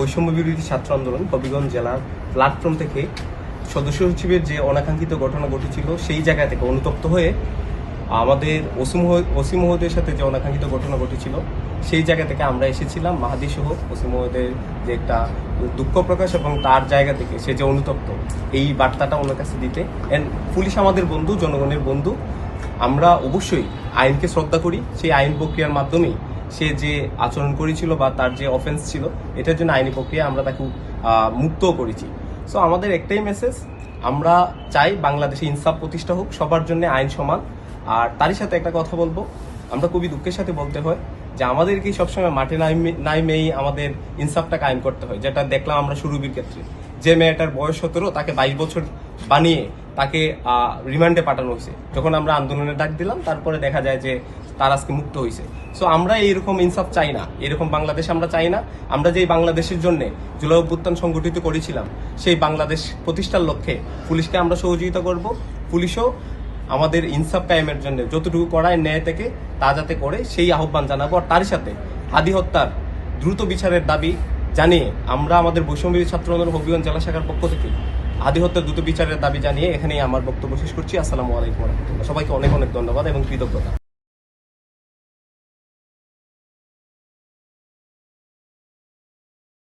বৈষম্য বিরোধী ছাত্র আন্দোলন হবিগঞ্জ জেলার প্ল্যাটফর্ম থেকে সদস্য সচিবের যে অনাকাঙ্ক্ষিত ঘটনা ঘটেছিল, সেই জায়গা থেকে অনুতপ্ত হয়ে আমাদের ওসিম ওসিম মহোদয়ের সাথে যে অনাকাঙ্ক্ষিত ঘটনা ঘটেছিল, সেই জায়গা থেকে আমরা এসেছিলাম। মাহাদি সহ ওসিম মহোদয়ের যে একটা দুঃখ প্রকাশ এবং তার জায়গা থেকে সে যে অনুতপ্ত, এই বার্তাটা ওনার কাছে দিতে। অ্যান্ড পুলিশ আমাদের বন্ধু, জনগণের বন্ধু। আমরা অবশ্যই আইনকে শ্রদ্ধা করি। সেই আইন প্রক্রিয়ার মাধ্যমেই সে যে আচরণ করেছিল বা তার যে অফেন্স ছিল এটার জন্য আইনি প্রক্রিয়া আমরা তাকে আহ, মুক্তও করেছি। সো আমাদের একটাই মেসেজ আমরা চাই বাংলাদেশে ইনসাফ প্রতিষ্ঠা হোক সবার জন্য আইন সমান। আর তারই সাথে একটা কথা বলব আমরা খুবই দুঃখের সাথে বলতে হয় যে আমাদেরকে সবসময় মাঠে নাইমে- নাইমেই আমাদের ইনসাফটা কায়েম করতে হয় যেটা দেখলাম আমরা সুরভির ক্ষেত্রে। যে মেয়েটার বয়স সতেরো তাকে বাইশ বছর বানিয়ে তাকে রিমান্ডে পাঠানো হয়েছে। যখন আমরা আন্দোলনে ডাক দিলাম, তারপরে দেখা যায় যে তার আজকে মুক্ত হয়েছে। সো আমরা এইরকম ইনসাফ চাই না। এরকম বাংলাদেশ আমরা চাই না। আমরা যেই বাংলাদেশের জন্য জুলাই অভ্যুত্থান সংগঠিত করেছিলাম, সেই বাংলাদেশ প্রতিষ্ঠার লক্ষ্যে পুলিশকে আমরা সহযোগিতা করব। পুলিশও আমাদের ইনসাফ কায়েমের জন্য যতটুকু করায় ন্যায় থেকে, তা যাতে করে সেই আহ্বান জানাব। আর তারই সাথে আদি হত্যার দ্রুত বিচারের দাবি জানিয়ে আমরা আমাদের বৈষম্য ছাত্র হবিগঞ্জ জেলা শাখার পক্ষ থেকে আদি হত্যার দ্রুত বিচারের দাবি জানিয়ে এখানেই আমার বক্তব্য শেষ করছি। আসসালামু আলাইকুম সবাইকে অনেক অনেক ধন্যবাদ এবং কৃতজ্ঞতা।